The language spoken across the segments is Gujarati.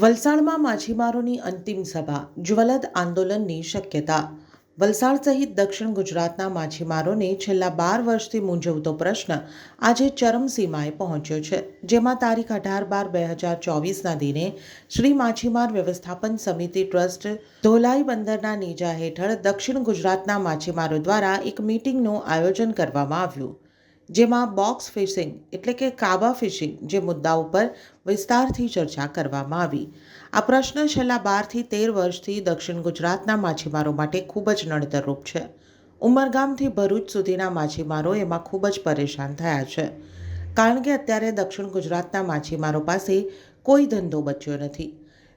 વલસાડમાં માછીમારોની અંતિમ સભા, જ્વલદ આંદોલનની શક્યતા. વલસાડ સહિત દક્ષિણ ગુજરાતના માછીમારોને છેલ્લા બાર વર્ષથી મૂંઝવતો પ્રશ્ન આજે ચરમસીમાએ પહોંચ્યો છે, જેમાં તારીખ અઢાર બાર બે હજાર ચોવીસના દિને શ્રી માછીમાર વ્યવસ્થાપન સમિતિ ટ્રસ્ટ ધોલાઈ બંદરના નીજા હેઠળ દક્ષિણ ગુજરાતના માછીમારો દ્વારા એક મિટિંગનું આયોજન કરવામાં આવ્યું. જેમાં બોક્સ ફિશિંગ એટલે કે કાબા ફિશિંગ જે મુદ્દા ઉપર વિસ્તારથી ચર્ચા કરવામાં આવી. આ પ્રશ્ન છેલ્લા બારથી તેર વર્ષથી દક્ષિણ ગુજરાતના માછીમારો માટે ખૂબ જ નડતરરૂપ છે. ઉમરગામથી ભરૂચ સુધીના માછીમારો એમાં ખૂબ જ પરેશાન થયા છે. કારણ કે અત્યારે દક્ષિણ ગુજરાતના માછીમારો પાસે કોઈ ધંધો બચ્યો નથી.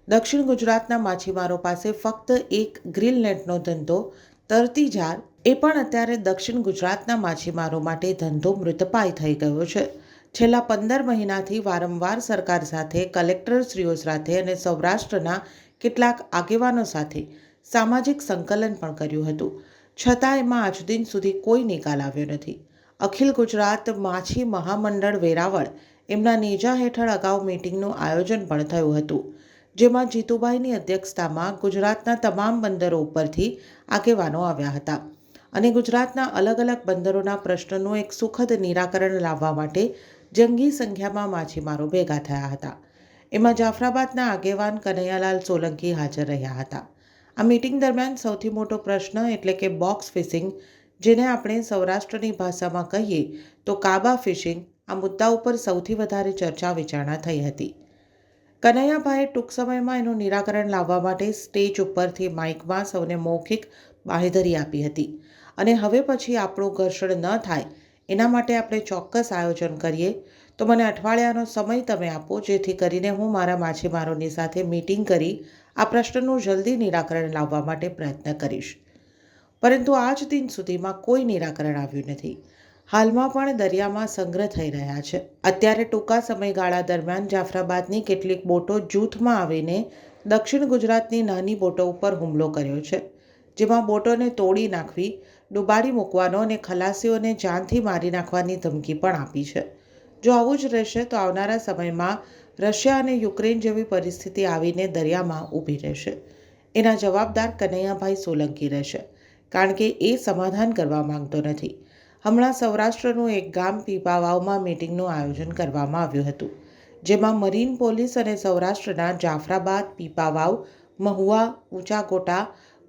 દક્ષિણ ગુજરાતના માછીમારો પાસે ફક્ત એક ગ્રીલ નેટનો ધંધો તરતી જાર એ પણ અત્યારે દક્ષિણ ગુજરાતના માછીમારો માટે ધંધો મૃતપાય થઈ ગયો છે. છેલ્લા પંદર મહિનાથી વારંવાર સરકાર સાથે, કલેક્ટરશ્રીઓ સાથે અને સૌરાષ્ટ્રના કેટલાક આગેવાનો સાથે સામાજિક સંકલન પણ કર્યું હતું. છતાં એમાં આજ દિન સુધી કોઈ નિકાલ આવ્યો નથી. અખિલ ગુજરાત માછી મહામંડળ વેરાવળ એમના નેજા હેઠળ અગાઉ મિટિંગનું આયોજન પણ થયું હતું. જેમાં જીતુભાઈની અધ્યક્ષતામાં ગુજરાતના તમામ બંદરો ઉપરથી આગેવાનો આવ્યા હતા. અને ગુજરાતના અલગ અલગ બંદરોના પ્રશ્નનું એક સુખદ નિરાકરણ લાવવા માટે જંગી સંખ્યામાં માછીમારો ભેગા થયા હતા. એમાં જાફરાબાદના આગેવાન કનૈયાલાલ સોલંકી હાજર રહ્યા હતા. આ મિટિંગ દરમિયાન સૌથી મોટો પ્રશ્ન એટલે કે બોક્સ ફિશિંગ, જેને આપણે સૌરાષ્ટ્રની ભાષામાં કહીએ તો કાબા ફિશિંગ, આ મુદ્દા ઉપર સૌથી વધારે ચર્ચા વિચારણા થઈ હતી. કનૈયાભાઈએ ટૂંક સમયમાં એનું નિરાકરણ લાવવા માટે સ્ટેજ ઉપરથી માઇકમાં સૌને મૌખિક બાહેધરી આપી હતી. અને હવે પછી આપણું ઘર્ષણ ન થાય, એના માટે આપણે ચોક્કસ આયોજન કરીએ. તો મને અઠવાડિયાનો સમય તમે આપો, જેથી કરીને હું મારા માછીમારોની સાથે મીટિંગ કરી આ પ્રશ્નનું જલ્દી નિરાકરણ લાવવા માટે પ્રયત્ન કરીશ. પરંતુ આજ દિન સુધીમાં કોઈ નિરાકરણ આવ્યું નથી. હાલમાં પણ દરિયામાં સંગ્રહ થઈ રહ્યા છે. અત્યારે ટૂંકા સમયગાળા દરમિયાન જાફરાબાદની કેટલીક બોટો જૂથમાં આવીને દક્ષિણ ગુજરાતની નાની બોટો ઉપર હુમલો કર્યો છે, જેમાં બોટોને તોડી નાખવી, ડૂબાડી મૂકવાનો અને ખલાસીઓને જાનથી મારી નાખવાની ધમકી પણ આપી છે. જો આવું જ રહેશે તો આવનારા સમયમાં રશિયા અને યુક્રેન જેવી પરિસ્થિતિ આવીને દરિયામાં ઊભી રહેશે. એના જવાબદાર કનૈયાભાઈ સોલંકી રહેશે, કારણ કે એ સમાધાન કરવા માંગતો નથી. હમણાં સૌરાષ્ટ્રનું એક ગામ પીપાવાવમાં મિટિંગનું આયોજન કરવામાં આવ્યું હતું, જેમાં મરીન પોલીસ અને સૌરાષ્ટ્રના જાફરાબાદ, પીપાવાવ, મહુવા ઊંચાકોટા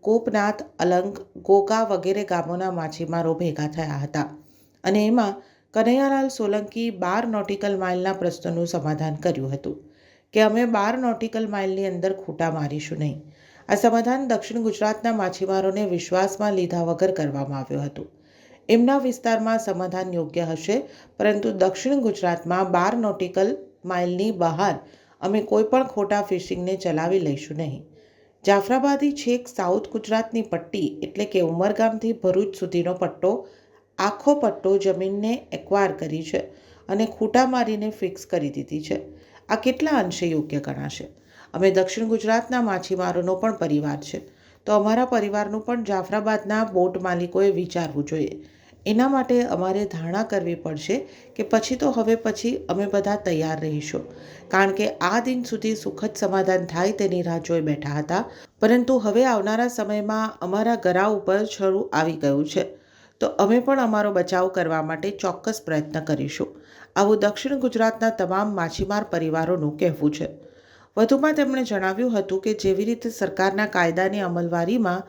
કોપનાથ, અલંગ ગોકા વગેરે ગામોના માછીમારો ભેગા થયા હતા અને એમાં કનૈયાલાલ સોલંકી બાર નોટિકલ માઇલના પ્રશ્નનું સમાધાન કર્યું હતું કે અમે બાર નોટિકલ માઇલની અંદર ખૂટા મારીશું નહીં. આ સમાધાન દક્ષિણ ગુજરાતના માછીમારોને વિશ્વાસમાં લીધા વગર કરવામાં આવ્યું હતું. એમના વિસ્તારમાં સમાધાન યોગ્ય હશે, પરંતુ દક્ષિણ ગુજરાતમાં બાર નોટિકલ માઇલની બહાર અમે કોઈ પણ ખોટા ફિશિંગને ચલાવી લઈશું નહીં. જાફરાબાદી છેક સાઉથ ગુજરાતની પટ્ટી એટલે કે ઉમરગામથી ભરૂચ સુધીનો પટ્ટો, આખો પટ્ટો જમીનને એક્વાયર કરી છે અને ખૂટા મારીને ફિક્સ કરી દીધી છે. આ કેટલા અંશે યોગ્ય ગણાશે? અમે દક્ષિણ ગુજરાતના માછીમારોનો પણ પરિવાર છે, તો અમારા પરિવારનું પણ જાફરાબાદના બોટ માલિકોએ વિચારવું જોઈએ. એના માટે અમારે ધારણા કરવી પડશે કે પછી તો હવે પછી અમે બધા તૈયાર રહીશું. કારણ કે આ દિન સુધી સુખદ સમાધાન થાય તેની રાહ જોઈ બેઠા હતા. પરંતુ હવે આવનારા સમયમાં અમારા ગરા ઉપર છરું આવી ગયું છે. તો અમે પણ અમારો બચાવ કરવા માટે ચોક્કસ પ્રયત્ન કરીશું. આવું દક્ષિણ ગુજરાતના તમામ માછીમાર પરિવારોનું કહેવું છે. વધુમાં તેમણે જણાવ્યું હતું કે જેવી રીતે સરકારના કાયદાની અમલવારીમાં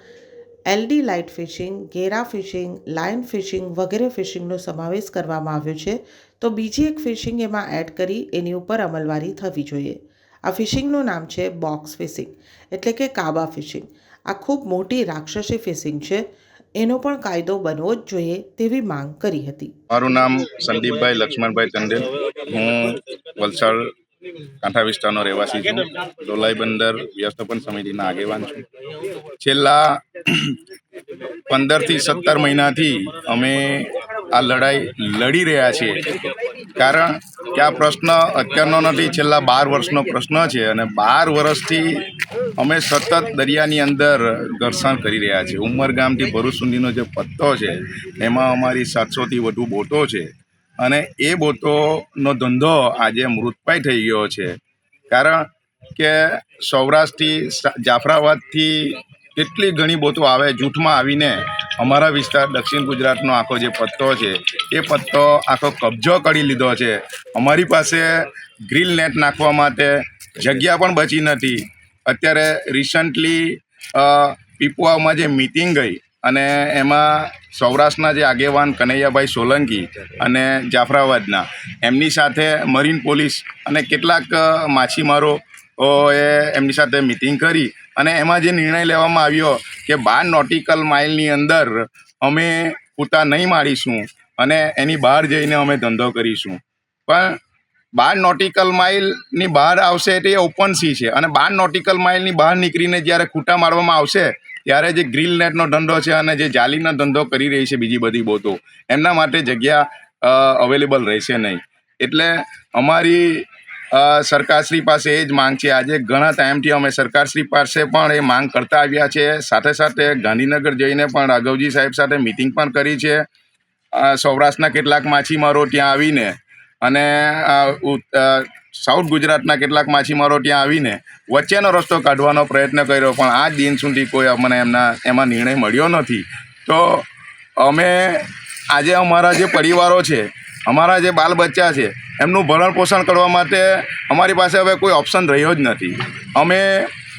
એલડી લાઇટ ફિશિંગ ગેરા ફિશિંગ લાઇન ફિશિંગ વગેરે ફિશિંગનો સમાવેશ કરવામાં આવ્યો છે. તો બીજી એક ફિશિંગ એમાં એડ કરી, એની ઉપર અમલવારી થવી જોઈએ. આ ફિશિંગનું નામ છે બોક્સ ફિશિંગ એટલે કે કાબા ફિશિંગ. આ ખૂબ મોટી રાક્ષસી ફિશિંગ છે. એનો પણ કાયદો બનવો જ જોઈએ તેવી માંગ કરી હતી. મારું નામ સંદીપભાઈ લક્ષ્મણભાઈ ચંદેલ. હું વલસાડ કાંઠા વિસ્તારનો રહેવાસી છું. ડોલાઈ બંદર વ્યવસ્થાપન સમિતિના આગેવાન છું. છેલ્લા પંદરથી સત્તર મહિનાથી અમે આ લડાઈ લડી રહ્યા છીએ. કારણ કે આ પ્રશ્ન અત્યારનો નથી, છેલ્લા બાર વર્ષનો પ્રશ્ન છે અને બાર વર્ષથી અમે સતત દરિયાની અંદર ઘર્ષણ કરી રહ્યા છીએ. ઉમરગામથી ભરૂચ સુધીનો જે પત્તો છે, એમાં અમારી સાતસોથી વધુ બોટો છે. અને એ બોટોનો ધંધો આજે મૃતપાય થઈ ગયો છે. કારણ કે સૌરાષ્ટ્રથી જાફરાબાદથી કેટલી ઘણી બોટો આવે જૂથમાં આવીને અમારા વિસ્તાર, દક્ષિણ ગુજરાતનો આખો જે પત્તો છે, એ પત્તો આખો કબજો કરી લીધો છે. અમારી પાસે ગ્રીલ નેટ નાખવા માટે જગ્યા પણ બચી નથી. અત્યારે રિસન્ટલી પીપુઆમાં જે મિટિંગ ગઈ અને એમાં સૌરાષ્ટ્રના જે આગેવાન કનૈયાભાઈ સોલંકી અને જાફરાબાદના, એમની સાથે મરીન પોલીસ અને કેટલાક માછીમારો એ એમની સાથે મિટિંગ કરી અને એમાં જે નિર્ણય લેવામાં આવ્યો કે બાર નોટિકલ માઇલની અંદર અમે પૂતા નહીં મારીશું અને એની બહાર જઈને અમે ધંધો કરીશું. પણ બાર નોટિકલ માઇલની બહાર આવશે એટલે એ ઓપન સી છે અને બાર નોટિકલ માઇલની બહાર નીકળીને જ્યારે ખૂટા મારવામાં આવશે ત્યારે જે ગ્રીલ નેટનો ધંધો છે અને જે જાલીનો ધંધો કરી રહી છે બીજી બધી બોતો, એમના માટે જગ્યા અવેલેબલ રહેશે નહીં. એટલે અમારી સરકારશ્રી પાસે એ જ માંગ છે. આજે ઘણા ટાઈમથી અમે સરકારશ્રી પાસે પણ એ માંગ કરતા આવ્યા છે. સાથે સાથે ગાંધીનગર જઈને પણ રાઘવજી સાહેબ સાથે મિટિંગ પણ કરી છે. સૌરાષ્ટ્રના કેટલાક માછીમારો ત્યાં આવીને અને સાઉથ ગુજરાતના કેટલાક માછીમારો ત્યાં આવીને વચ્ચેનો રસ્તો કાઢવાનો પ્રયત્ન કર્યો, પણ આ દિન સુધી કોઈ અમને એમના, એમાં નિર્ણય મળ્યો નથી. તો અમે, આજે અમારા જે પરિવારો છે, અમારા જે બાલ બચ્ચા છે, એમનું ભરણ પોષણ કરવા માટે અમારી પાસે હવે કોઈ ઓપ્શન રહ્યો જ નથી. અમે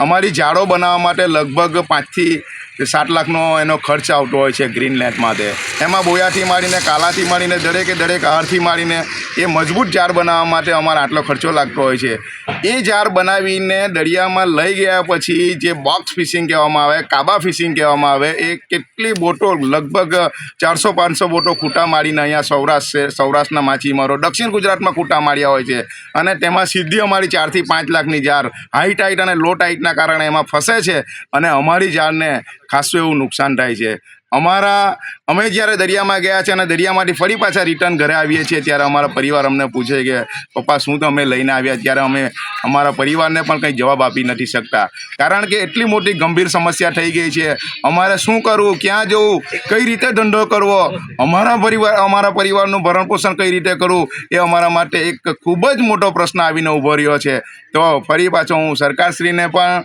અમારી જાળો બનાવવા માટે લગભગ પાંચથી સાત લાખનો એનો ખર્ચ આવતો હોય છે ગ્રીન લેન્ડ માટે. એમાં બોયાથી માંડીને કાલાથી માંડીને દરેકે દરેક હારથી માંડીને એ મજબૂત જાર બનાવવા માટે અમારે આટલો ખર્ચો લાગતો હોય છે. એ જાર બનાવીને દરિયામાં લઈ ગયા પછી જે બોક્સ ફિશિંગ કહેવામાં આવે, કાબા ફિશિંગ કહેવામાં આવે, એ કેટલી બોટો, લગભગ ચારસો પાંચસો બોટો ખૂટા મારીને અહીંયા સૌરાષ્ટ્ર સૌરાષ્ટ્રના માછીમારો દક્ષિણ ગુજરાતમાં ખૂટા માર્યા હોય છે. અને તેમાં સીધી અમારી ચારથી પાંચ લાખની જાર હાઈ ટાઈટ અને લો ટાઈટના કારણે એમાં ફસે છે. અને અમારી જારને ખાસું એવું નુકસાન થાય છે અમારા, અમે જ્યારે દરિયામાં ગયા છે અને દરિયામાંથી ફરી પાછા રિટર્ન ઘરે આવીએ છીએ, ત્યારે અમારા પરિવાર અમને પૂછે કે, પપ્પા, શું તમે લઈને આવ્યા? ત્યારે અમે અમારા પરિવારને પણ કંઈ જવાબ આપી નથી શકતા. કારણ કે એટલી મોટી ગંભીર સમસ્યા થઈ ગઈ છે. અમારે શું કરવું? ક્યાં જવું? કઈ રીતે ધંધો કરવો? અમારા પરિવાર, અમારા પરિવારનું ભરણ પોષણ કઈ રીતે કરવું? એ અમારા માટે એક ખૂબ જ મોટો પ્રશ્ન આવીને ઊભો રહ્યો છે. તો ફરી પાછો હું સરકારશ્રીને પણ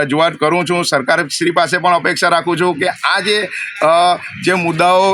રજૂઆત કરું છું. સરકારશ્રી પાસે પણ અપેક્ષા રાખું છું કે આ જે જે મુદ્દાઓ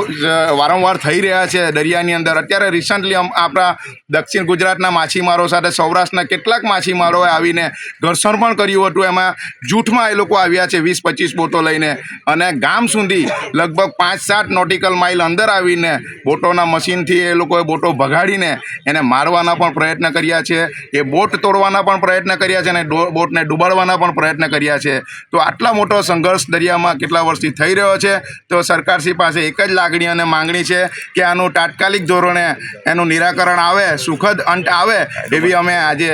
વારંવાર થઈ રહ્યા છે દરિયાની અંદર. અત્યારે રિસન્ટલી આપણા દક્ષિણ ગુજરાતના માછીમારો સાથે, સૌરાષ્ટ્રના કેટલાક માછીમારોએ આવીને ઘર્ષણ પણ કર્યું હતું. એમાં જૂથમાં એ લોકો આવ્યા છે વીસ પચીસ બોટો લઈને. અને ગામ સુધી લગભગ પાંચ સાત નોટિકલ માઇલ અંદર આવીને બોટોના મશીનથી એ લોકોએ બોટો ભગાડીને એને મારવાના પણ પ્રયત્ન કર્યા છે. એ બોટ તોડવાના પણ પ્રયત્ન કર્યા છે અને બોટને ડૂબાડવાના પણ પ્રયત્ન કર્યા છે. તો આટલા મોટો સંઘર્ષ દરિયામાં કેટલા વર્ષથી થઈ રહ્યો છે? તો સરકારશ્રી પાસે એક જ લાગણી અને માંગણી છે કે આનું તાત્કાલિક ધોરણે એનું નિરાકરણ આવે, સુખદ અંત આવે એવી અમે આજે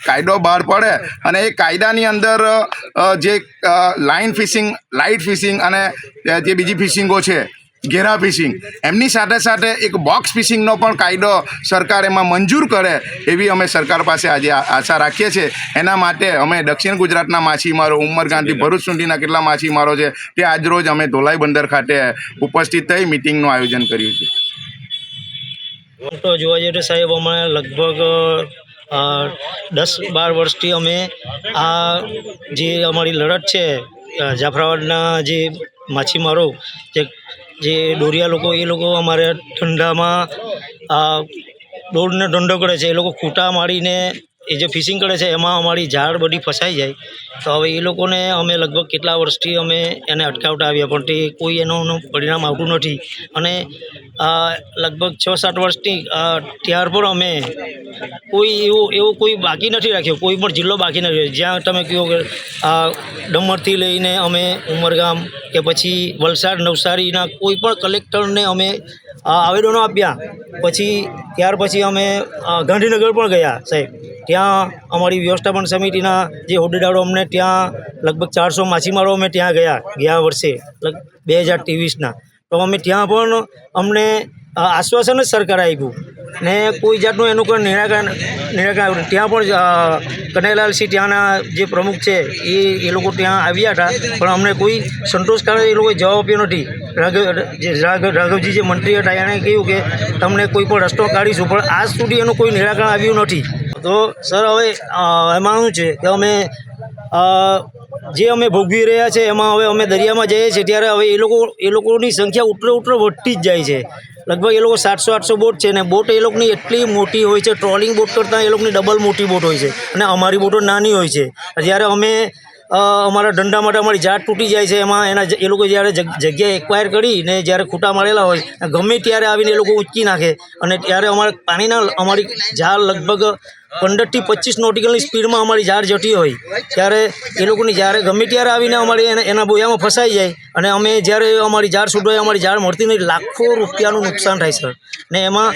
કાયદો બહાર પડે અને એ કાયદાની અંદર જે લાઇન ફિશિંગ લાઇટ ફિશિંગ અને જે બીજી ફિશિંગો છે ઘેરા ફિશિંગ એમની સાથે સાથે એક બોક્સ ફિશિંગનો પણ કાયદો સરકાર એમાં મંજૂર કરે એવી અમે સરકાર પાસે આજે આ- આશા રાખીએ છીએ. એના માટે અમે દક્ષિણ ગુજરાતના માછીમારો ઉમરગાંધી ભરૂચ સુધીના કેટલા માછીમારો છે તે આજરોજ અમે ધોલાઈ બંદર ખાતે ઉપસ્થિત થઈ મિટિંગનું આયોજન કર્યું છે. જોવા જઈએ તો સાહેબ અમે લગભગ દસ બાર વર્ષથી અમે આ જે અમારી લડત છે જાફરાબાદના જે માછીમારો જે જે દોરિયા લોકો, એ લોકો અમારે આ દોડને ધંધો કરે છે. એ લોકો ખૂંટા મારીને એ જે ફિશિંગ કરે છે, એમાં અમારી ઝાડ બધી ફસાઈ જાય. તો હવે એ લોકોને અમે લગભગ કેટલા વર્ષથી અમે એને અટકાવતા આવ્યા પણ તે કોઈ એનું પરિણામ આવતું નથી. અને લગભગ છ સાત વર્ષથી ત્યાર પણ અમે કોઈ એવું એવું કોઈ બાકી નથી રાખ્યો. કોઈ પણ જિલ્લો બાકી નથી રાખ્યો. જ્યાં તમે કહો કે ડમરથી લઈને અમે ઉમરગામ કે પછી વલસાડ નવસારીના કોઈ પણ કલેક્ટરને અમે આવેદનો આપ્યા. પછી, ત્યાર પછી અમે ગાંધીનગર પણ ગયા, સાહેબ. ત્યાં અમારી વ્યવસ્થાપન સમિતિના જે હોદ્દેદારો અમને ત્યાં લગભગ ચારસો માછીમારો અમે ત્યાં ગયા ગયા વર્ષે બે હજાર ત્રેવીસના. તો અમે ત્યાં પણ અમને આશ્વાસન જ સરકારે આપ્યું. ને કોઈ જાતનું એનું કોઈ નિરાકરણ નિરાકરણ. ત્યાં પણ કનૈયાલાલસિંહ ત્યાંના જે પ્રમુખ છે, એ એ લોકો ત્યાં આવ્યા હતા. પણ અમને કોઈ સંતોષકારક એ લોકોએ જવાબ આપ્યો નથી. રાઘવ રાઘવજી જે મંત્રી હતા, એણે કહ્યું કે તમને કોઈ પણ રસ્તો કાઢીશું, પણ આજ સુધી એનું કોઈ નિરાકરણ આવ્યું નથી. તો, સર, હવે એમાં શું છે કે અમે જે અમે ભોગવી રહ્યા છે, એમાં હવે અમે દરિયામાં જઈએ છીએ, ત્યારે હવે એ લોકો, એ લોકોની સંખ્યા ઉતરે ઉતરે વધતી જ જાય છે. લગભગ એ લોકો સાતસો, આઠસો બોટ છે ને બોટ એ લોકોની એટલી મોટી હોય છે, ટ્રોલિંગ બોટ કરતાં એ લોકોની ડબલ મોટી બોટ હોય છે અને અમારી બોટો નાની હોય છે. જ્યારે અમે અમારા ધંધા માટે અમારી જાત તૂટી જાય છે, એમાં એના એ લોકો જ્યારે જગ- જગ્યા એક્વાયર કરીને જ્યારે ખૂટા મારેલા હોય, ગમે ત્યારે આવીને એ લોકો ઊંચકી નાખે અને ત્યારે અમારે પાણીના, અમારી ઝાડ લગભગ પંદરથી પચીસ નોટિકલની સ્પીડમાં અમારી ઝાડ જતી હોય. ત્યારે એ લોકોની જ્યારે ગમે ત્યારે આવીને અમારી એના એના બોયામાં ફસાઈ જાય અને અમે જ્યારે અમારી ઝાડ છૂટવાય અમારી ઝાડ મળતી નહીં, લાખો રૂપિયાનું નુકસાન થાય, સર. ને એમાં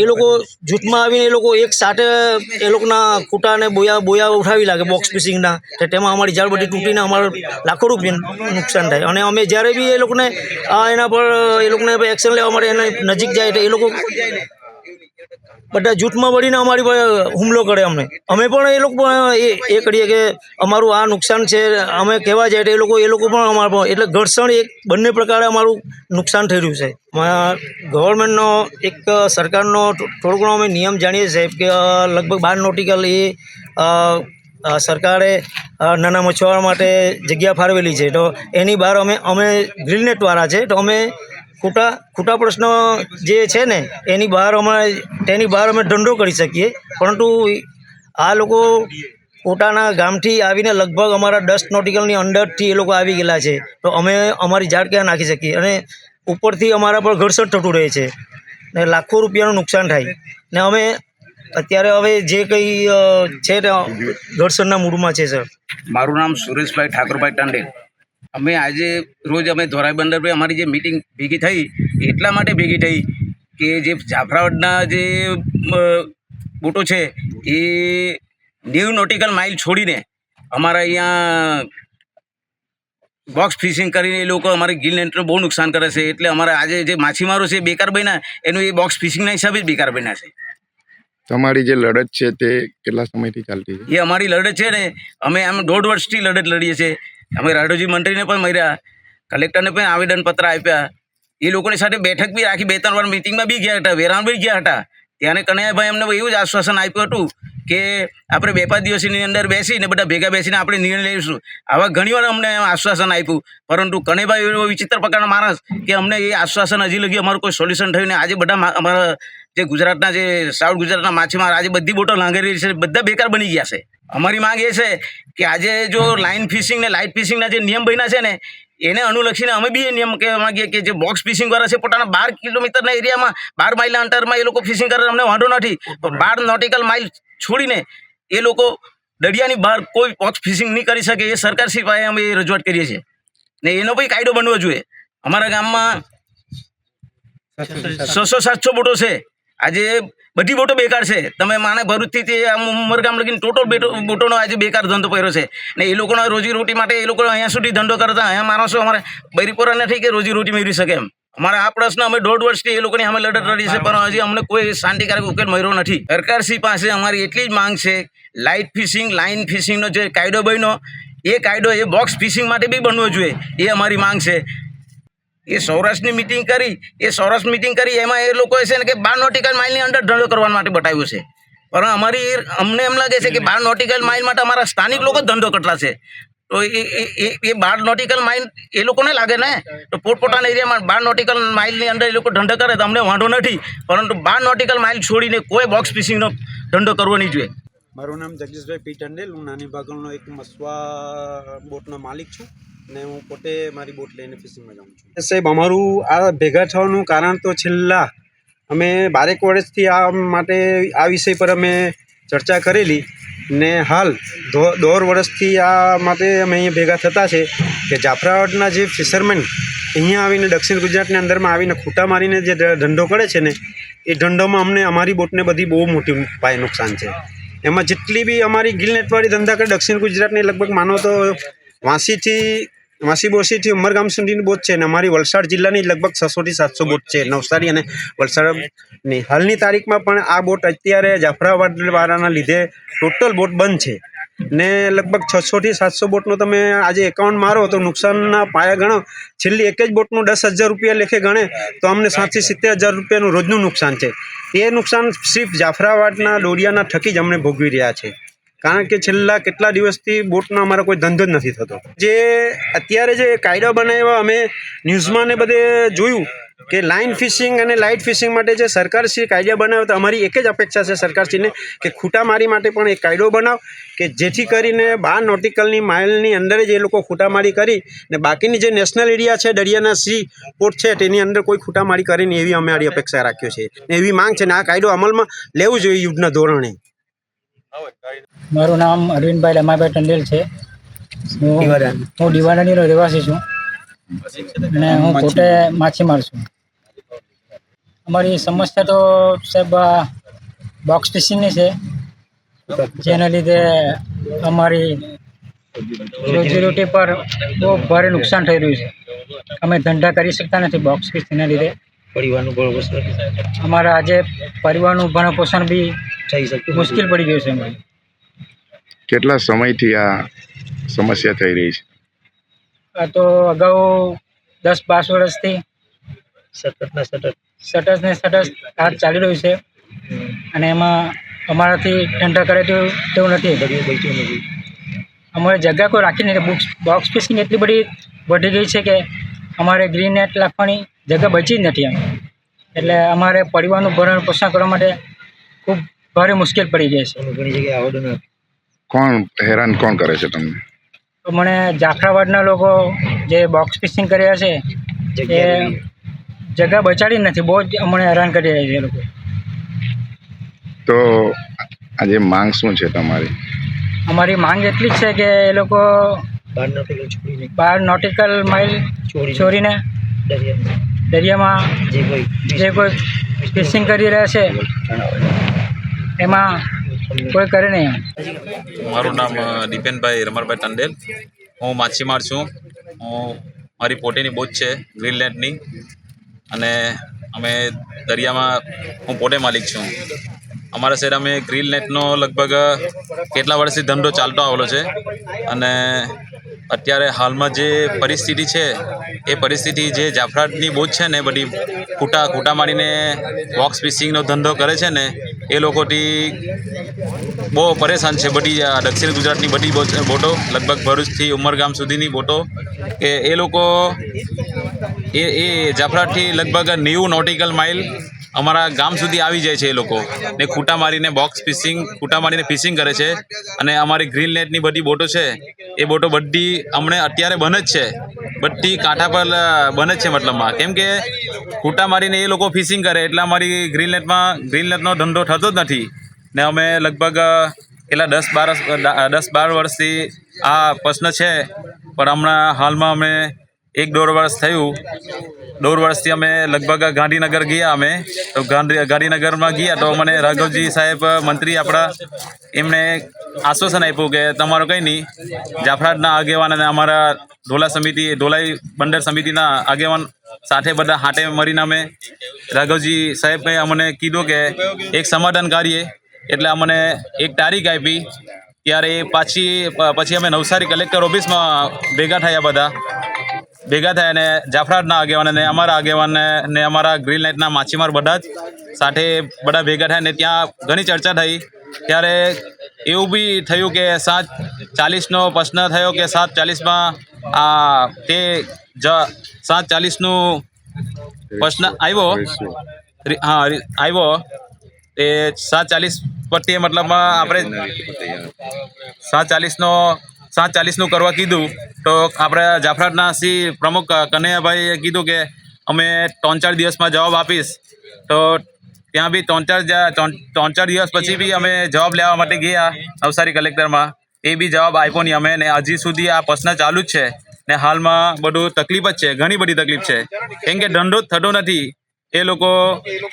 એ લોકો જૂથમાં આવીને એ લોકો એક સાથે એ લોકોના ખૂટાને બોયા બોયા ઉઠાવી લાગે બોક્સ ફિશિંગના તો તેમાં અમારી ઝાડ બધી તૂટીને અમારે લાખો રૂપિયાનું નુકસાન થાય. અને અમે જ્યારે બી એ લોકોને એના પર એ લોકોને એક્શન લેવા માટે એના નજીક જાય તો એ લોકો બધા જૂથમાં વળીને અમારી પર હુમલો કરે અમને. અમે પણ એ લોકો પણ એ કરીએ કે અમારું આ નુકસાન છે, અમે કહેવા જાય એ લોકો એ લોકો પણ અમારા પર, એટલે ઘર્ષણ એક બંને પ્રકારે અમારું નુકસાન થઈ રહ્યું છે. ગવર્મેન્ટનો એક સરકારનો થોડો ઘણો અમે નિયમ જાણીએ સાહેબ કે લગભગ બાર નોટિકલ એ સરકારે નાના મછુઆરા માટે જગ્યા ફાળવેલી છે. તો એની બહાર અમે અમે ગ્રીલ નેટવાળા છે. તો અમે ખૂટા ખૂટા પ્રશ્ન જે છે ને, એની બહાર અમે, તેની બહાર અમે ધંધો કરી શકીએ. પરંતુ આ લોકો પોતાના ગામથી આવીને લગભગ અમારા દસ નોટિકલની અંડરથી એ લોકો આવી ગયેલા છે. તો અમે અમારી ઝાડ ક્યાં નાખી શકીએ? અને ઉપરથી અમારા પર ઘર્ષણ થતું રહે છે. ને લાખો રૂપિયાનું નુકસાન થાય. ને અમે અત્યારે હવે જે કંઈ છે ઘર્ષણના મૂડમાં છે, સર. મારું નામ સુરેશભાઈ ઠાકોરભાઈ ટંડેલ અમે આજે રોજ અમે ધોરાઈ બંદર પર અમારી જે મિટિંગ ભેગી થઈ એટલા માટે ભેગી થઈ કે જે જાફરાવડના જે બોટો છે એ નેવ નોટિકલ માઇલ છોડીને અમારા અહીંયા બોક્સ ફિશિંગ કરીને એ લોકો અમારી ગિલ નેટનું બહુ નુકસાન કરે છે. એટલે અમારા આજે જે માછીમારો છે બેકાર બન્યા એનું એ બોક્સ ફિશિંગના હિસાબે જ બેકાર બન્યા છે. તમારી જે લડત છે તે કેટલા સમયથી ચાલતી છે? એ અમારી લડત છે ને અમે આમ દોઢ વર્ષથી લડત લડીએ છીએ. અમે રાડોજી મંત્રીને પણ મળ્યા કલેક્ટરને પણ આવેદનપત્ર આપ્યા. એ લોકોની સાથે બેઠક બી રાખી. બે ત્રણ વાર મિટિંગમાં બી ગયા હતા. વેરાણ બી ગયા હતા. ત્યારે કનૈયાભાઈ અમને એવું જ આશ્વાસન આપ્યું હતું કે આપણે બે પાંચ દિવસની અંદર બેસીને બધા ભેગા બેસીને આપણે નિર્ણય લઈશું. આવા ઘણી વાર અમને આશ્વાસન આપ્યું. પરંતુ કનૈયાભાઈ એવો વિચિત્ર પ્રકારનો માણસ કે અમને એ આશ્વાસન હજી લગી અમારું કોઈ સોલ્યુશન થયું ને આજે બધા અમારા જે ગુજરાતના જે સાઉથ ગુજરાતના માછીમાર આજે બધી બોટો રહી છે. બધા બેકાર બની ગયા છે. અમારી માંગ એ છે કે આજે જો લાઇન ફિશિંગ ને લાઇટ ફિશિંગના જે નિયમ બન્યા છે ને એને અનુલક્ષીને અમે બી એ નિયમ કહેવા માંગીએ કે જે બોક્સ ફિશિંગ વાળા છે પોતાના બાર કિલોમીટરના એરિયામાં બાર માઇલના અંતરમાં એ લોકો ફિશિંગ કરે અમને વાંધો નથી. પણ બાર નોટિકલ માઇલ છોડીને એ લોકો દરિયાની બહાર કોઈ બોક્સ ફિશિંગ નહીં કરી શકે એ સરકાર સિવાય અમે એ રજૂઆત કરીએ છીએ. ને એનો બી કાયદો બનવો જોઈએ. અમારા ગામમાં છસો સાતસો બોટો છે. આજે બધી બોટો બેકાર છે. તમે માને ભરૂચથી તે ઉમરગામ લગીને ટોટલ બેટો બોટોનો આજે બેકાર ધંધો કર્યો છે. ને એ લોકોના રોજીરોટી માટે એ લોકો અહીંયા સુધી ધંધો કરતા અહીંયા માણસો અમારે બૈરીપોરા નથી કે રોજીરોટી મેળવી શકે એમ. અમારા આ પ્રશ્ન અમે દોઢ વર્ષથી એ લોકોની અમે લડત લડી છે, પણ હજી અમને કોઈ શાંતિકારક ઉકેલ મળ્યો નથી. સરકારશ્રી પાસે અમારી એટલી જ માંગ છે. લાઇટ ફિશિંગ, લાઇન ફિશિંગનો જે કાયદો બન્યો, એ કાયદો, એ બોક્સ ફિશિંગ માટે બી બનવો જોઈએ. એ અમારી માંગ છે. એ સૌરાષ્ટ્રની મિટિંગ કરી, એ સૌરાષ્ટ્ર મિટિંગ કરી, એમાં એ લોકોએ છે ને કે બાર નોટિકલ માઇલની અંદર ધંધો કરવા માટે બતાવ્યું છે. પણ અમારી અમને એમ લાગે છે કે બાર નોટિકલ માઇલ માટે અમારા સ્થાનિક લોકો ધંધો કરતા છે. તો એ, એ- બાર નોટિકલ માઇલ એ લોકોને લાગે ને? તો પોતપોતાના એરિયામાં બાર નોટિકલ માઇલની અંદર એ લોકો ધંધો કરે, તો અમને વાંધો નથી. પરંતુ બાર નોટિકલ માઇલ છોડીને કોઈ બોક્સ ફિશિંગનો ધંધો કરવો નહીં જોઈએ. મારું નામ જગદીશભાઈ પી હું નાની ભાગલનો એક મસવા બોટનો માલિક છું. ને હું પોતે મારી બોટ લઈને ફિશિંગમાં જાઉં છું. સાહેબ, અમારું આ ભેગા થવાનું કારણ તો છેલ્લા અમે બારેક વર્ષથી આ માટે આ વિષય પર અમે ચર્ચા કરેલી ને હાલ દોઢ વર્ષથી આ માટે અમે અહીંયા ભેગા થતા છે કે જાફરાબાદના જે ફિશરમેન અહીંયા આવીને દક્ષિણ ગુજરાતની અંદરમાં આવીને ખૂટા મારીને જે ધંધો કરે છે ને, એ ધંધોમાં અમને અમારી બોટને બધી બહુ મોટી પાયે નુકસાન છે. એમાં જેટલી બી અમારી ગિલ નેટવાળી ધંધા કરે, દક્ષિણ ગુજરાતની લગભગ માનો તો વાંસીથી વાંસી બોસીથી ઉમરગામ સુધીની બોટ છે અને અમારી વલસાડ જિલ્લાની લગભગ છસોથી સાતસો બોટ છે. નવસારી અને વલસાડની હાલની તારીખમાં પણ આ બોટ અત્યારે જાફરાબાદ વાળાના લીધે ટોટલ બોટ બંધ છે. ને લગભગ છસોથી સાતસો બોટનો તમે આજે એકાઉન્ટ મારો તો નુકસાનના પાયા ગણો. છેલ્લી એક જ બોટનું દસ હજાર રૂપિયા લેખે ગણે તો અમને સાતથી સિત્તેર હજાર રૂપિયાનું રોજનું નુકસાન છે. એ નુકસાન સિર્ફ જાફરાબાદના દોડિયાના થકી જ અમને ભોગવી રહ્યા છે. કારણ કે છેલ્લા કેટલા દિવસથી બોટનો અમારો કોઈ ધંધો જ નથી થતો. જે અત્યારે જે કાયદો બનાવ્યા, અમે ન્યૂઝમાં ને બધે જોયું કે લાઇન ફિશિંગ અને લાઇટ ફિશિંગ માટે જે સરકારશ્રી કાયદા બનાવ્યો તો અમારી એક જ અપેક્ષા છે સરકારશ્રીને કે ખૂટામારી માટે પણ એક કાયદો બનાવ, કે જેથી કરીને બાર નોટિકલની માઇલની અંદર જ એ લોકો ખૂટામારી કરી ને બાકીની જે નેશનલ એરિયા છે, દરિયાના સી પોર્ટ છે, તેની અંદર કોઈ ખૂટામારી કરીને એવી અમારી અપેક્ષા રાખ્યો છે ને એવી માંગ છે ને આ કાયદો અમલમાં લેવું જોઈએ યુદ્ધના ધોરણે. મારું નામ અરવિંદભાઈ રમાભાઈ ટંડેલ છે. હું હું દિવાનાનીનો રહેવાસી છું. અને હું પોતે માછીમાર છું. અમારી સમસ્યા તો સાહેબ બોક્સ ફિશિંગની છે. જેના લીધે અમારી રોજીરોટી પર બહુ ભારે નુકસાન થઈ રહ્યું છે. અમે ધંધા કરી શકતા નથી બોક્સ ફિશિંગના લીધે. પરિવારનું ભરણ અમારા આજે પરિવારનું ભરણ પોષણ બી થઈ શકતું મુશ્કેલ પડી ગયું છે અમારે. કેટલા સમયથી આ સમસ્યા થઈ રહી છે? આ તો અગાઉ દસ બાર વર્ષથી સતત ને સતત. સટસ ને સટસ આ ચાલી રહ્યું છે. અને એમાં અમારાથી ટેન્ડર કરે તેવું તેવું નથી દરિયો નથી. અમારે જગ્યા કોઈ રાખી નથી. બુક્સ બોક્સ ફિશિંગ એટલી બધી વધી ગઈ છે કે અમારે ગ્રીન નેટ રાખવાની જગ્યા બચી જ નથી એમ. એટલે અમારે પરિવારનું ભરણ પોષણ કરવા માટે ખૂબ ભારે મુશ્કેલ પડી જાય છે. ઘણી જગ્યાએ આવડું આપ્યું. કોણ હેરાન કોણ કરે છે તમને? તો મને જાફરાબાદના લોકો જે બોક્સ ફિશિંગ કર્યા છે એ જગ્યા બચાડી જ નથી બહુ જ અમને હેરાન કરી રહ્યા છે એ લોકો. તો આજે માંગ શું છે તમારી? અમારી માંગ એટલી જ છે કે એ લોકો બાર નોટિકલ માઇલ છોડીને દરિયામાં. દરિયામાં જે કોઈ જે કોઈ ફિશિંગ કરી રહ્યા છે એમાં કોઈ કરે નહીં. મારું નામ દીપેનભાઈ રમણભાઈ ટંડેલ. હું માછીમાર છું. હું, મારી પોટેની બોટ છે, ગ્રીનલેન્ડની. અને અમે દરિયામાં, હું પોતે માલિક છું. અમારા શહેર અમે ગ્રીનલેન્ડનો લગભગ કેટલા વર્ષથી ધંધો ચાલતો આવેલો છે. અને અત્યારે હાલમાં જે પરિસ્થિતિ છે, એ પરિસ્થિતિ જે જાફરાટની બોટ છે ને, બધી ખૂટા ખૂટા મારીને બોક્સ ફિશિંગનો ધંધો કરે છે ને એ લોકોથી બહુ પરેશાન છે બધી દક્ષિણ ગુજરાતની બધી બોટ- લગભગ ભરૂચથી ઉમરગામ સુધીની બોટો, કે એ લોકો, એ એ જાફરાથી લગભગ નેવું નોટિકલ માઇલ અમારા ગામ સુધી આવી જાય છે એ લોકો, ને ખૂટા મારીને બોક્સ ફિશિંગ, ખૂટા મારીને ફિશિંગ કરે છે, અને અમારી ગ્રીન નેટની બધી બોટો છે, એ બોટો બધી અમને અત્યારે બને જ છે. બધી કાંઠા પર બને છે મતલબમાં. કેમ કે ખૂટા મારીને એ લોકો ફિશિંગ કરે, એટલે અમારી ગ્રીન નેટમાં ગ્રીન નેટનો ધંધો થતો જ નથી. ને અમે લગભગ કેટલા દસ બાર દસ બાર વર્ષથી આ પ્રશ્ન છે. પણ હમણાં હાલમાં અમે એક દોઢ વર્ષ થયું. દોઢ વર્ષથી અમે લગભગ ગાંધીનગર ગયા અમે. તો ગાંધી, ગાંધીનગરમાં ગયા તો મને રાઘવજી સાહેબ, મંત્રી આપણા એમણે આશ્વાસન આપ્યું કે તમારું કંઈ નહીં. જાફરાજના આગેવાન અને અમારા ઢોલા સમિતિ, ઢોલાઈ બંદર સમિતિના આગેવાન સાથે બધા હાટે મળીને અમે રાઘવજી સાહેબે અમને કીધું કે એક સમાધાન કરીએ એટલે અમને એક તારીખ આપી. ત્યારે પાછી, પછી અમે નવસારી કલેક્ટર ઓફિસમાં ભેગા થયા બધા. ભેગા થયા અને જાફરાજના આગેવાન અને અમારા આગેવાન ને અમારા ગ્રીન લાઇટના માછીમાર બધા જ સાથે બધા ભેગા થયા ને ત્યાં ઘણી ચર્ચા થઈ. ત્યારે એવું બી થયું કે સાત ચાલીસનો પ્રશ્ન થયો કે સાત ચાલીસમાં આ તે જ સાત ચાલીસનું પ્રશ્ન આવ્યો. હા આવ્યો. એ સાત ચાલીસ પર તે મતલબમાં આપણે સાત ચાલીસનો સાત ચાલીસનું કરવા કીધું. તો આપણે જાફરાટના શ્રી પ્રમુખ કનૈયાભાઈએ કીધું કે અમે ત્રણ ચાર દિવસમાં જવાબ આપીશ. તો ત્યાં બી ત્રણ ચાર ત્રણ ચાર દિવસ પછી બી અમે જવાબ લેવા માટે ગયા નવસારી કલેક્ટરમાં. એ બી જવાબ આપ્યો નહીં અમે ને હજી સુધી આ પ્રશ્ન ચાલુ જ છે ને હાલમાં બધું તકલીફ જ છે, ઘણી બધી તકલીફ છે. કેમ કે ધંધો જ થતો નથી. એ લોકો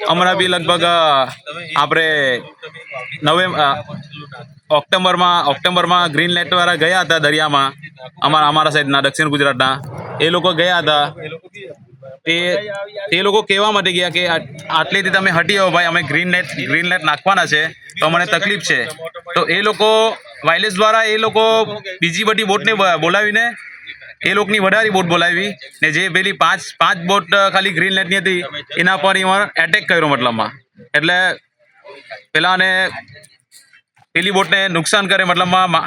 હમણાં બી લગભગ આપણે નવેમ્બર ઓક્ટોબરમાં ઓક્ટોબરમાં ગ્રીન લાઇટ વાળા ગયા હતા દરિયામાં. અમારા અમારા સાઈડના, દક્ષિણ ગુજરાતના. એ લોકો ગયા હતા. તે તે લોકો કહેવા માટે ગયા કે આટલેથી તમે હટી આવો ભાઈ, અમે ગ્રીન લાઇટ ગ્રીન લાઇટ નાખવાના છે. તો અમને તકલીફ છે. તો એ લોકો વાયલેસ દ્વારા એ લોકો બીજી બધી બોટને બોલાવીને એ લોકોની વધારી બોટ બોલાવી ને જે પેલી પાંચ પાંચ બોટ ખાલી ગ્રીન લાઇટની હતી, એના પર એમાં એટેક કર્યો મતલબમાં. એટલે પેલાને પેલી બોટને નુકસાન કરે મતલબમાં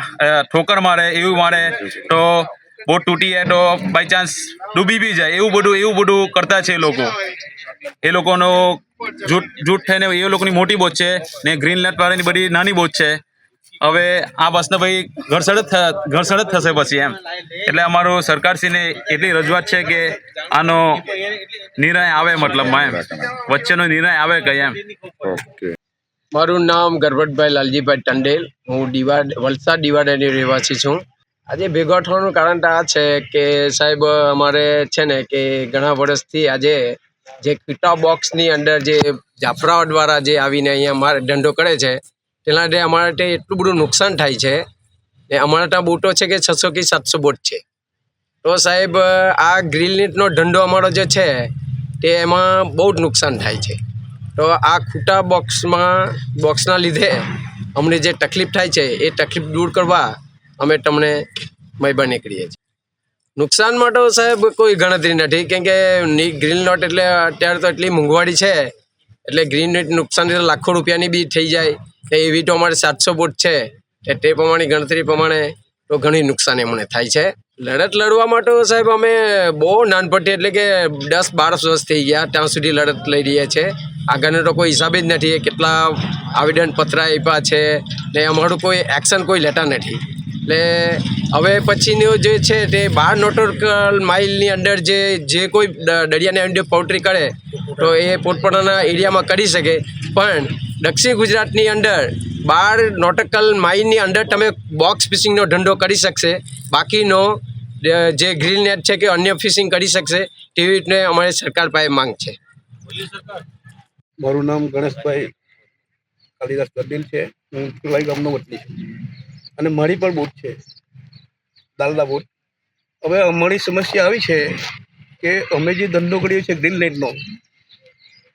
ઠોકર મારે, એવું મારે, તો બોટ તૂટી જાય, તો બાય ચાન્સ ડૂબી બી જાય, એવું બધું એવું બધું કરતા છે એ લોકો. એ લોકોનો જૂઠ જૂઠ થઈને એ લોકોની મોટી બોટ છે ને ગ્રીન લેટ વાળાની બધી નાની બોટ છે. હવે આ બસને ભાઈ ઘરસડ જ ઘરસડ જ થશે પછી એમ. એટલે અમારું સરકારશ્રીને એટલી રજૂઆત છે કે આનો નિર્ણય આવે મતલબમાં એમ. વચ્ચેનો નિર્ણય આવે કઈ એમ. ઓકે. મારું નામ ગરબતભાઈ લાલજીભાઈ ટંડેલ. હું ડીવાડ, વલસાડ ડીવાડાની રહેવાસી છું. આજે ભેગા થવાનું કારણ આ છે કે સાહેબ, અમારે છે ને કે ઘણા વર્ષથી આજે જે કીટા બોક્સની અંદર જે જાફરાવાળા જે આવીને અહીંયા અમારે ધંધો કરે છે, તેના લીધે અમારા ત્યાં એટલું બધું નુકસાન થાય છે. ને અમારા ત્યાં બોટો છે કે છસો કે સાતસો બોટ છે. તો સાહેબ, આ ગ્રીલ નેટનો ધંધો અમારો જે છે, તે એમાં બહુ જ નુકસાન થાય છે. તો આ ખૂટા બોક્સમાં બોક્સના લીધે અમને જે તકલીફ થાય છે, એ તકલીફ દૂર કરવા અમે તમને મહેરબાની કરીએ છીએ. નુકસાન માટે સાહેબ કોઈ ગણતરી નથી, કેમ કે ગ્રીન નોટ એટલે અત્યારે તો એટલી મોંઘવારી છે, એટલે ગ્રીન નોટ નુકસાન લાખો રૂપિયાની બી થઈ જાય એવી તો અમારે સાતસો બોટ છે તે પ્રમાણે ગણતરી પ્રમાણે તો ઘણી નુકસાન એમને થાય છે. લડત લડવા માટે સાહેબ અમે બહુ નાનપણથી એટલે કે દસ બાર વર્ષ થઈ ગયા, ત્યાં સુધી લડત લઈ રહ્યા છે. આગળનો તો કોઈ હિસાબ જ નથી કેટલા આવેદનપત્ર આપ્યા છે, ને અમારું કોઈ એક્શન કોઈ લેતા નથી. એટલે હવે પછીનું જે છે તે બાર નોટોકલ માઇલની અંદર જે જે કોઈ દરિયાની અંદર પોલ્ટ્રી કરે, તો એ પોતપોતાના એરિયામાં કરી શકે. પણ દક્ષિણ ગુજરાતની અંદર બાર નોટકલ માઇલની અંદર તમે બોક્સ ફિશિંગનો ધંધો કરી શકશે. બાકીનો, જે- ગ્રીલ નેટ છે કે અન્ય ફિશિંગ કરી શકશે, તેવી રીતે અમારી સરકાર પાસે માંગ છે. મારું નામ ગણેશભાઈ કાલિદાસ ગડેલ છે. હું ચુલાઈ ગામનો વતની છું. અને મારી પણ બોટ છે. દાલદા બોટ. હવે અમારી સમસ્યા આવી છે કે અમે જે ધંધો કરીએ છીએ ગ્રીન લાઇટનો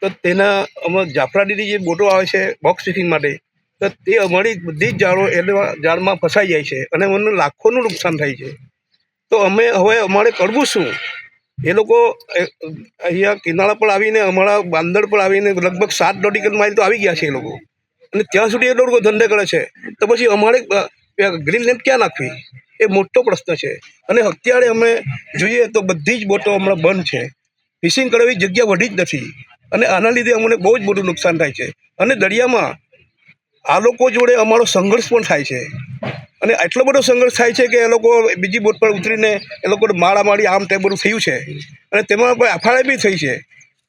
તો તેના અમે જાફરાડીની જે બોટો આવે છે બોક્સ ફિશિંગ માટે, તો તે અમારી બધી જ જાળો એટલે જાળમાં ફસાઈ જાય છે અને અમને લાખોનું નુકસાન થાય છે. તો અમે હવે અમારે કરવું શું? એ લોકો અહીંયા કિનારા પર આવીને, અમારા બાંદર પર આવીને લગભગ સાત નોટિકલ માઇલ તો આવી ગયા છે એ લોકો. અને ત્યાં સુધી એ લોકો ધંધે કરે છે. તો પછી અમારે ગ્રીન લેન્ડ ક્યાં નાખવી? એ મોટો પ્રશ્ન છે. અને અત્યારે અમે જોઈએ તો બધી જ બોટો હમણાં બંધ છે. ફિશિંગ કરવી જગ્યા વધી જ નથી. અને આના લીધે અમને બહુ જ મોટું નુકસાન થાય છે. અને દરિયામાં આ લોકો જોડે અમારો સંઘર્ષ પણ થાય છે. અને એટલો બધો સંઘર્ષ થાય છે કે એ લોકો બીજી બોટ પર ઉતરીને એ લોકો માળામાળી આમ તે બધું થયું છે. અને તેમાં કોઈ અફાળે બી થઈ છે.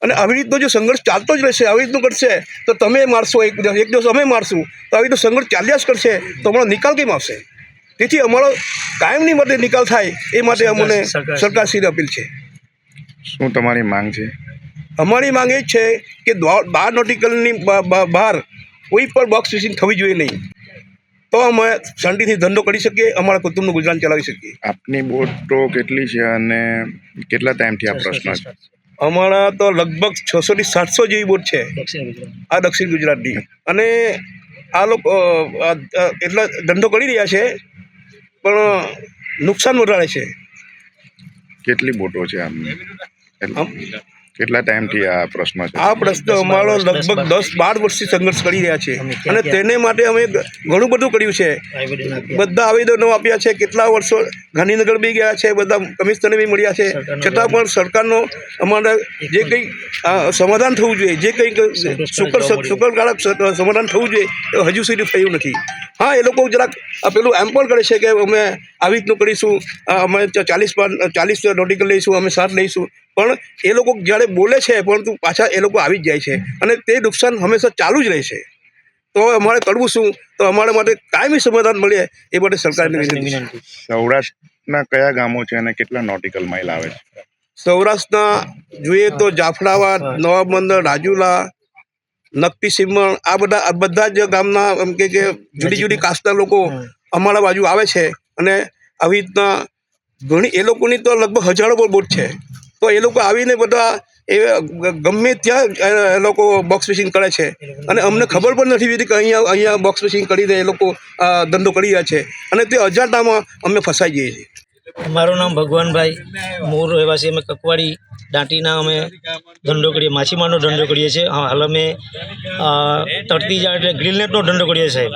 અને આવી રીતનો જો સંઘર્ષ ચાલતો જ રહેશે આવી રીતનું કરશે તો તમે મારશો એક દિવસ એક દિવસ અમે મારશું. તો આવી રીતનો સંઘર્ષ ચાલ્યા જ કરશે તો અમારો નિકાલ કેમ આવશે? તેથી અમારો કાયમની માટે નિકાલ થાય એ માટે અમને સરકારશ્રીને અપીલ છે. શું તમારી માંગ છે? અમારી માંગ એ જ છે કે બાર નોટિકલની બહાર કોઈ પણ બોક્સ ફિશિંગ થવી જોઈએ નહીં. તો અમે શાંતિથી ધંધો કરી શકીએ અમારા કુટુંબનું ગુજરાન ચલાવી શકીએ. આપની બોટો કેટલી છે અને કેટલા ટાઈમથી આ પ્રશ્ન છે? અમારા તો લગભગ છસો થી સાતસો જેવી બોટ છે. આ દક્ષિણ ગુજરાતની. અને આ લોકો એટલા ધંધો કરી રહ્યા છે પણ નુકસાન વધારે છે. કેટલી બોટો છે આમની? આમ કેટલા ટાઈમથી આ પ્રશ્ન છે? આ પ્રશ્ન અમારો લગભગ દસ બાર વર્ષથી સંઘર્ષ કરી રહ્યા છે. અને તેને માટે અમે ઘણું બધું કર્યું છે. બધા આવેદનો આપ્યા છે. કેટલા વર્ષો ગાંધીનગર બી ગયા છે. બધા કમિશનરને બી મળ્યા છે. છતાં પણ સરકારનો અમારા જે કંઈ સમાધાન થવું જોઈએ. જે કંઈક સુકર સુકરકારક સમાધાન થવું જોઈએ એ હજુ સુધી થયું નથી. હા એ લોકો જરાક પેલું એમ પણ કરે છે કે અમે આવી રીતનું કરીશું. અમે ચાલીસ ચાલીસ નોટિકલ લઈશું અમે સાત લઈશું. પણ એ લોકો જ્યારે બોલે છે પરંતુ પાછા એ લોકો આવી જ જાય છે. અને તે નુકસાન હંમેશા ચાલુ જ રહે છે તો અમારે કરવું શું? તો અમારા માટે કાયમી સમાધાન મળે એ માટે સરકારને વિનંતી સૌરાષ્ટ્રના કયા ગામો છે અને કેટલા નોટિકલ માઇલ આવે છે? સૌરાષ્ટ્રના જોઈએ તો જાફરાબાદ નવાબંદર રાજુલા નકટી સિમણ આ બધા આ બધા જ ગામના એમ કે કે જુદી જુદી કાસ્ટના લોકો અમારા બાજુ આવે છે. અને આવી રીતના ઘણી એ લોકોની તો લગભગ હજારો પર બોટ છે. તો એ લોકો આવીને બધા એ ગમે ત્યાં એ લોકો બોક્સ ફિશિંગ કરે છે. અને અમને ખબર પણ નથી હોતી કે અહીંયા અહીંયા બોક્સ ફિશિંગ કરીને એ લોકો ધંધો કરી રહ્યા છે. અને તે અજાણતામાં અમે ફસાઈ જઈએ છીએ. મારું નામ ભગવાનભાઈ મૂળ રહેવાસી અમે કકવાડી દાંટીના અમે ધંધો કરીએ, માછીમારનો ધંધો કરીએ છીએ. હાલ અમે તરતી જાળ એટલે ગ્રીલ નેટનો ધંધો કરીએ સાહેબ.